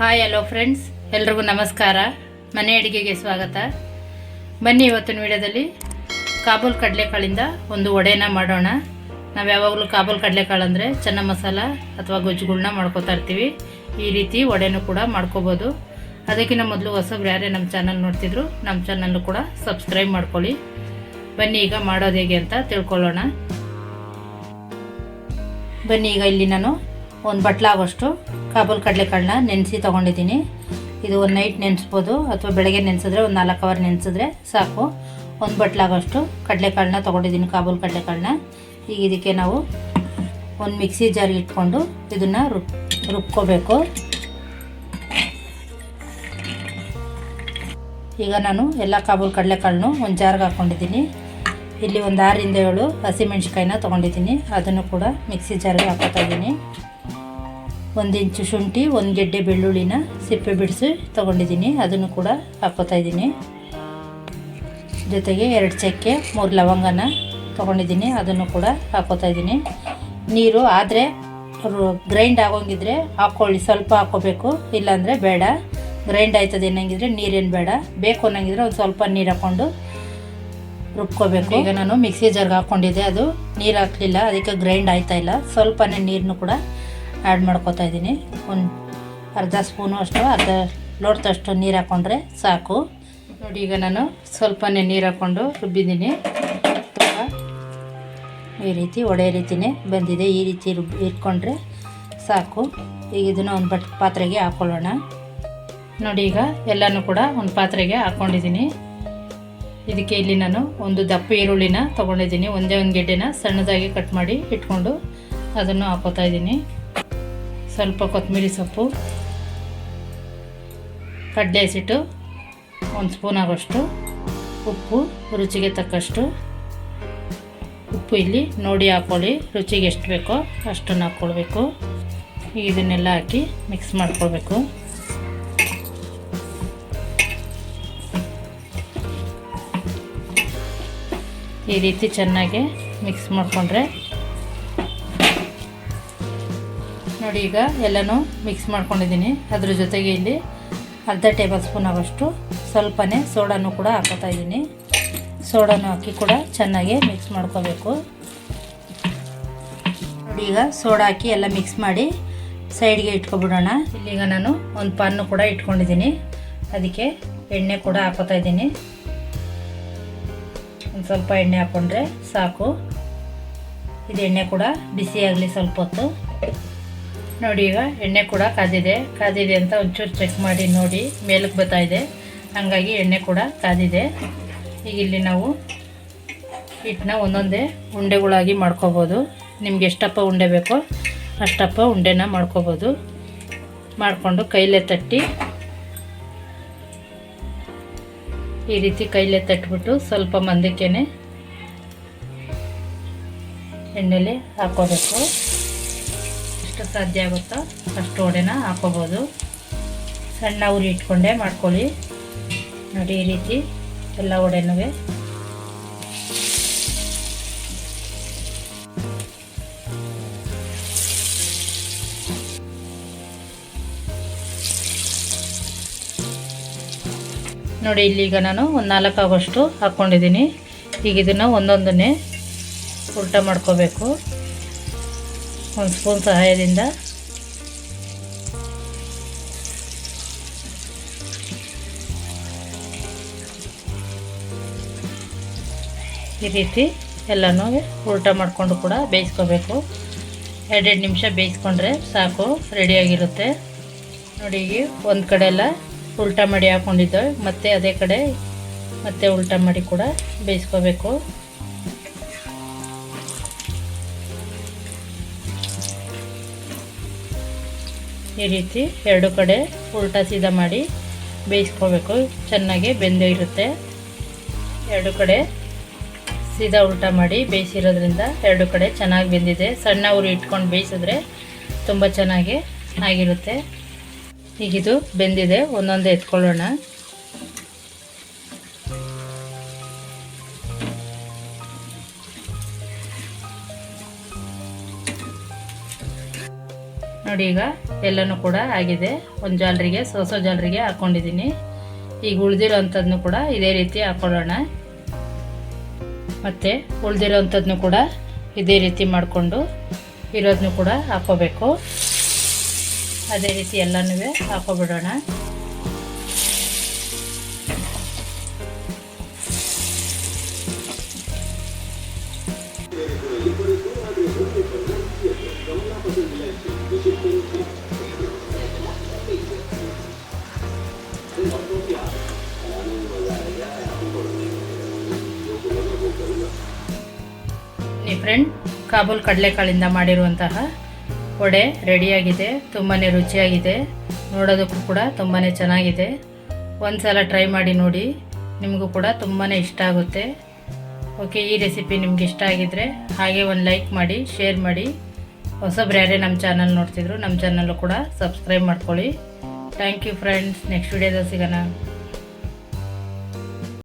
Hi hello friends ಎಲ್ರಿಗೂ ನಮಸ್ಕಾರ. ಮನೆ ಅಡುಗೆಗೆ ಸ್ವಾಗತ. ಬನ್ನಿ ಇವತ್ತಿನ ವಿಡಿಯೋದಲ್ಲಿ ಕಾಬೂಲ್ ಕಡಲೆಕಾಳಿಂದ ಒಂದು ವಡೆನ ಮಾಡೋಣ. ನಾವು ಯಾವಾಗಲೂ ಕಾಬೂಲ್ ಕಡಲೆಕಾಳು ಅಂದರೆ ಚೆನ್ನ ಮಸಾಲ ಅಥವಾ ಗೊಜ್ಜುಗಳನ್ನ ಮಾಡ್ಕೋತಾ ಇರ್ತೀವಿ. ಈ ರೀತಿ ವಡೆನೂ ಕೂಡ ಮಾಡ್ಕೋಬೋದು. ಅದಕ್ಕಿಂತ ಮೊದಲು ಹೊಸಬ್ರು ಯಾರೇ ನಮ್ಮ ಚಾನಲ್ ನೋಡ್ತಿದ್ರು ನಮ್ಮ ಚಾನಲ್ಲು ಕೂಡ ಸಬ್ಸ್ಕ್ರೈಬ್ ಮಾಡ್ಕೊಳ್ಳಿ. ಬನ್ನಿ ಈಗ ಮಾಡೋದು ಹೇಗೆ ಅಂತ ತಿಳ್ಕೊಳ್ಳೋಣ. ಬನ್ನಿ ಈಗ ಇಲ್ಲಿ ನಾನು ಒಂದು ಬಟ್ಲಾಗೋಷ್ಟು ಕಾಬೂಲ್ ಕಡಲೆಕಾಳನ್ನ ನೆನೆಸಿ ತೊಗೊಂಡಿದ್ದೀನಿ. ಇದು ಒಂದು ನೈಟ್ ನೆನೆಸ್ಬೋದು ಅಥವಾ ಬೆಳಗ್ಗೆ ನೆನೆಸಿದ್ರೆ ಒಂದು ನಾಲ್ಕು ಅವರ್ ನೆನೆಸಿದ್ರೆ ಸಾಕು. ಒಂದು ಬಟ್ಲಾಗೋಷ್ಟು ಕಡಲೆಕಾಳನ್ನ ತೊಗೊಂಡಿದ್ದೀನಿ, ಕಾಬೂಲ್ ಕಡಲೆಕಾಳನ್ನ. ಈಗ ಇದಕ್ಕೆ ನಾವು ಒಂದು ಮಿಕ್ಸಿ ಜಾರಿಗೆ ಇಟ್ಕೊಂಡು ಇದನ್ನು ರುಬ್ ರುಬ್ಕೋಬೇಕು. ಈಗ ನಾನು ಎಲ್ಲ ಕಾಬೂಲ್ ಕಡಲೆಕಾಳನ್ನು ಒಂದು ಜಾರ್ಗೆ ಹಾಕ್ಕೊಂಡಿದ್ದೀನಿ. ಇಲ್ಲಿ ಒಂದು ಆರರಿಂದ ಏಳು ಹಸಿಮೆಣ್ಸಿಕಾಯಿನ ತೊಗೊಂಡಿದ್ದೀನಿ. ಅದನ್ನು ಕೂಡ ಮಿಕ್ಸಿ ಜಾರಿಗೆ ಹಾಕೋತಾ ಇದ್ದೀನಿ. ಒಂದು ಇಂಚು ಶುಂಠಿ, ಒಂದು ಗೆಡ್ಡೆ ಬೆಳ್ಳುಳ್ಳಿನ ಸಿಪ್ಪೆ ಬಿಡಿಸಿ ತೊಗೊಂಡಿದ್ದೀನಿ. ಅದನ್ನು ಕೂಡ ಹಾಕೋತಾ ಇದ್ದೀನಿ. ಜೊತೆಗೆ ಎರಡು ಚಕ್ಕೆ, ಮೂರು ಲವಂಗನ ತೊಗೊಂಡಿದ್ದೀನಿ. ಅದನ್ನು ಕೂಡ ಹಾಕೋತಾ ಇದ್ದೀನಿ. ನೀರು ಆದರೆ ಗ್ರೈಂಡ್ ಆಗೋಂಗಿದ್ರೆ ಹಾಕ್ಕೊಳ್ಳಿ ಸ್ವಲ್ಪ ಹಾಕ್ಕೋಬೇಕು ಇಲ್ಲಾಂದರೆ ಬೇಡ. ಗ್ರೈಂಡ್ ಆಯ್ತದೆ ಏನಂಗಿದ್ರೆ ನೀರೇನು ಬೇಡ. ಬೇಕು ಅನ್ನಂಗಿದ್ರೆ ಒಂದು ಸ್ವಲ್ಪ ನೀರು ಹಾಕ್ಕೊಂಡು ರುಬ್ಕೋಬೇಕು. ಈಗ ನಾನು ಮಿಕ್ಸಿ ಜಾರ್ಗೆ ಹಾಕ್ಕೊಂಡಿದ್ದೆ ಅದು. ನೀರು ಹಾಕಲಿಲ್ಲ. ಅದಕ್ಕೆ ಗ್ರೈಂಡ್ ಆಯ್ತಾ ಇಲ್ಲ. ಸ್ವಲ್ಪನೇ ನೀರನ್ನು ಕೂಡ ಆ್ಯಡ್ ಮಾಡ್ಕೋತಾ ಇದ್ದೀನಿ. ಒಂದು ಅರ್ಧ ಸ್ಪೂನು ಅಷ್ಟು, ಅರ್ಧ ಲೋಟದಷ್ಟು ನೀರು ಹಾಕ್ಕೊಂಡ್ರೆ ಸಾಕು. ನೋಡಿ, ಈಗ ನಾನು ಸ್ವಲ್ಪನೇ ನೀರು ಹಾಕ್ಕೊಂಡು ರುಬ್ಬಿದ್ದೀನಿ. ಈ ರೀತಿ ಒಡೆ ರೀತಿನೇ ಬಂದಿದೆ. ಈ ರೀತಿ ರುಬ್, ಇಟ್ಕೊಂಡ್ರೆ ಸಾಕು. ಈಗ ಇದನ್ನು ಒಂದು ಬಟ್, ಪಾತ್ರೆಗೆ ಹಾಕ್ಕೊಳ್ಳೋಣ ನೋಡಿ, ಈಗ ಎಲ್ಲನೂ ಕೂಡ ಒಂದು ಪಾತ್ರೆಗೆ ಹಾಕ್ಕೊಂಡಿದ್ದೀನಿ ಇದಕ್ಕೆ ಇಲ್ಲಿ ನಾನು ಒಂದು ದಪ್ಪ ಈರುಳ್ಳಿನ ತೊಗೊಂಡಿದ್ದೀನಿ. ಒಂದೇ ಒಂದು ಗೆಡ್ಡೆನ ಸಣ್ಣದಾಗಿ ಕಟ್ ಮಾಡಿ ಇಟ್ಕೊಂಡು ಅದನ್ನು ಹಾಕೋತಾ ಇದ್ದೀನಿ. ಸ್ವಲ್ಪ ಕೊತ್ತಂಬರಿ ಸೊಪ್ಪು, ಕಡಲೆ ಹಸಿಟ್ಟು, ಒಂದು ಸ್ಪೂನ್ ಆಗೋಷ್ಟು ಉಪ್ಪು, ರುಚಿಗೆ ತಕ್ಕಷ್ಟು ಉಪ್ಪು ಇಲ್ಲಿ ನೋಡಿ ಹಾಕ್ಕೊಳ್ಳಿ ರುಚಿಗೆ ಎಷ್ಟು ಬೇಕೋ ಅಷ್ಟನ್ನು ಹಾಕ್ಕೊಳ್ಬೇಕು. ಇದನ್ನೆಲ್ಲ ಹಾಕಿ ಮಿಕ್ಸ್ ಮಾಡ್ಕೊಳ್ಬೇಕು. ಈ ರೀತಿ ಚೆನ್ನಾಗಿ ಮಿಕ್ಸ್ ಮಾಡಿಕೊಂಡ್ರೆ ಈಗ ಎಲ್ಲನೂ ಮಿಕ್ಸ್ ಮಾಡ್ಕೊಂಡಿದ್ದೀನಿ. ಅದ್ರ ಜೊತೆಗೆ ಇಲ್ಲಿ ಅರ್ಧ ಟೇಬಲ್ ಸ್ಪೂನ್ ಆಗೋಷ್ಟು ಸ್ವಲ್ಪನೇ ಸೋಡಾನು ಕೂಡ ಹಾಕೋತಾ ಇದ್ದೀನಿ. ಸೋಡಾನು ಹಾಕಿ ಕೂಡ ಚೆನ್ನಾಗಿ ಮಿಕ್ಸ್ ಮಾಡ್ಕೋಬೇಕು. ನೋಡಿ ಈಗ ಸೋಡಾ ಹಾಕಿ ಎಲ್ಲ ಮಿಕ್ಸ್ ಮಾಡಿ ಸೈಡ್ಗೆ ಇಟ್ಕೊಬಿಡೋಣ. ಇಲ್ಲಿಗ ನಾನು ಒಂದು ಪಾನ್ನು ಕೂಡ ಇಟ್ಕೊಂಡಿದ್ದೀನಿ. ಅದಕ್ಕೆ ಎಣ್ಣೆ ಕೂಡ ಹಾಕೋತಾ ಇದ್ದೀನಿ. ಒಂದು ಸ್ವಲ್ಪ ಎಣ್ಣೆ ಹಾಕ್ಕೊಂಡ್ರೆ ಸಾಕು. ಇದು ಎಣ್ಣೆ ಕೂಡ ಬಿಸಿಯಾಗಲಿ ಸ್ವಲ್ಪ ಹೊತ್ತು. ನೋಡಿ ಈಗ ಎಣ್ಣೆ ಕೂಡ ಕಾದಿದೆ. ಕಾದಿದೆ ಅಂತ ಒಂಚೂರು ಚೆಕ್ ಮಾಡಿ ನೋಡಿ ಮೇಲಕ್ಕೆ ಬರ್ತಾ ಇದೆ. ಹಾಗಾಗಿ ಎಣ್ಣೆ ಕೂಡ ಕಾದಿದೆ. ಈಗ ಇಲ್ಲಿ ನಾವು ಹಿಟ್ಟನ್ನ ಒಂದೊಂದೇ ಉಂಡೆಗಳಾಗಿ ಮಾಡ್ಕೋಬೋದು. ನಿಮ್ಗೆ ಎಷ್ಟಪ್ಪ ಉಂಡೆ ಬೇಕೋ ಅಷ್ಟಪ್ಪ ಉಂಡೆನ ಮಾಡ್ಕೋಬೋದು. ಮಾಡಿಕೊಂಡು ಕೈಲೇ ತಟ್ಟಿ ಈ ರೀತಿ ಕೈಲೇ ತಟ್ಬಿಟ್ಟು ಸ್ವಲ್ಪ ಮಂದಕ್ಕೇನೆ ಎಣ್ಣೆಲಿ ಹಾಕೋಬೇಕು. ಎಷ್ಟು ಸಾಧ್ಯ ಆಗುತ್ತೋ ಅಷ್ಟು ಒಡೆನ ಹಾಕೋಬೋದು. ಸಣ್ಣ ಉರಿ ಇಟ್ಕೊಂಡೆ ಮಾಡ್ಕೊಳ್ಳಿ. ನೋಡಿ, ಈ ರೀತಿ ಎಲ್ಲ ಒಡೆನೂ ನೋಡಿ, ಇಲ್ಲಿಗ ನಾನು ಒಂದು ನಾಲ್ಕು ಆಗೋಷ್ಟು ಹಾಕ್ಕೊಂಡಿದ್ದೀನಿ ಈಗ ಇದನ್ನು ಒಂದೊಂದನ್ನೇ ಉಲ್ಟ ಮಾಡ್ಕೋಬೇಕು. ಒಂದು ಸ್ಪೂನ್ ಸಹಾಯದಿಂದ. ಈ ರೀತಿ ಎಲ್ಲನೂ ಉಲ್ಟಾ ಮಾಡಿಕೊಂಡು ಕೂಡ ಬೇಯಿಸ್ಕೋಬೇಕು. ಎರಡೆರಡು ನಿಮಿಷ ಬೇಯಿಸ್ಕೊಂಡ್ರೆ ಸಾಕು ರೆಡಿಯಾಗಿರುತ್ತೆ ನೋಡಿ ಒಂದು ಕಡೆ ಎಲ್ಲ ಉಲ್ಟಾ ಮಾಡಿ ಹಾಕ್ಕೊಂಡಿದ್ದೆ ಮತ್ತೆ ಅದೇ ಕಡೆ ಮತ್ತೆ ಉಲ್ಟಾ ಮಾಡಿ ಕೂಡ ಬೇಯಿಸ್ಕೋಬೇಕು. ಈ ರೀತಿ ಎರಡು ಕಡೆ ಉಲ್ಟಾ ಸೀದಾ ಮಾಡಿ ಬೇಯಿಸ್ಕೋಬೇಕು. ಚೆನ್ನಾಗಿ ಬೆಂದೇ ಇರುತ್ತೆ. ಎರಡು ಕಡೆ ಸೀದಾ ಉಲ್ಟಾ ಮಾಡಿ ಬೇಯಿಸಿರೋದ್ರಿಂದ ಎರಡು ಕಡೆ ಚೆನ್ನಾಗಿ ಬೆಂದಿದೆ. ಸಣ್ಣ ಉರಿ ಇಟ್ಕೊಂಡು ಬೇಯಿಸಿದ್ರೆ ತುಂಬ ಚೆನ್ನಾಗಿ ಆಗಿರುತ್ತೆ. ಈಗಿದು ಬೆಂದಿದೆ. ಒಂದೊಂದೇ ಎತ್ಕೊಳ್ಳೋಣ. ನೋಡಿ ಈಗ ಎಲ್ಲನೂ ಕೂಡ ಆಗಿದೆ. ಒಂದು ಜಾಲರಿಗೆ, ಸೋಸೋ ಜಾಲರಿಗೆ ಹಾಕ್ಕೊಂಡಿದ್ದೀನಿ ಈಗ ಉಳಿದಿರೋ ಕೂಡ ಇದೇ ರೀತಿ ಹಾಕ್ಕೊಳ್ಳೋಣ ಮತ್ತು ಉಳಿದಿರೋ ಕೂಡ ಇದೇ ರೀತಿ ಮಾಡಿಕೊಂಡು ಇರೋದನ್ನು ಕೂಡ ಹಾಕ್ಕೋಬೇಕು. ಅದೇ ರೀತಿ ಎಲ್ಲನೂ ಹಾಕ್ಕೊಬಿಡೋಣ. ಈ ಫ್ರೆಂಡ್ ಕಾಬೂಲ್ ಕಡಲೆಕಾಳಿಂದ ಮಾಡಿರುವಂತಹ ವಡೆ ರೆಡಿಯಾಗಿದೆ ತುಂಬಾ ರುಚಿಯಾಗಿದೆ. ನೋಡೋದಕ್ಕೂ ಕೂಡ ತುಂಬಾ ಚೆನ್ನಾಗಿದೆ. ಒಂದು ಸಲ ಟ್ರೈ ಮಾಡಿ ನೋಡಿ, ನಿಮಗೂ ಕೂಡ ತುಂಬಾ ಇಷ್ಟ ಆಗುತ್ತೆ. ಓಕೆ ಈ ರೆಸಿಪಿ ನಿಮ್ಗೆ ಇಷ್ಟ ಆಗಿದ್ರೆ ಹಾಗೆ ಒಂದು ಲೈಕ್ ಮಾಡಿ ಶೇರ್ ಮಾಡಿ. ಹೊಸಬ್ರು ಯಾರೇ ನಮ್ಮ ಚಾನಲ್ ನೋಡ್ತಿದ್ರು, ನಮ್ಮ ಚಾನಲ್ಲು ಕೂಡ ಸಬ್ಸ್ಕ್ರೈಬ್ ಮಾಡ್ಕೊಳ್ಳಿ. ಥ್ಯಾಂಕ್ ಯು ಫ್ರೆಂಡ್ಸ್ ನೆಕ್ಸ್ಟ್ ವಿಡಿಯೋದಲ್ಲಿ ಸಿಗೋಣ.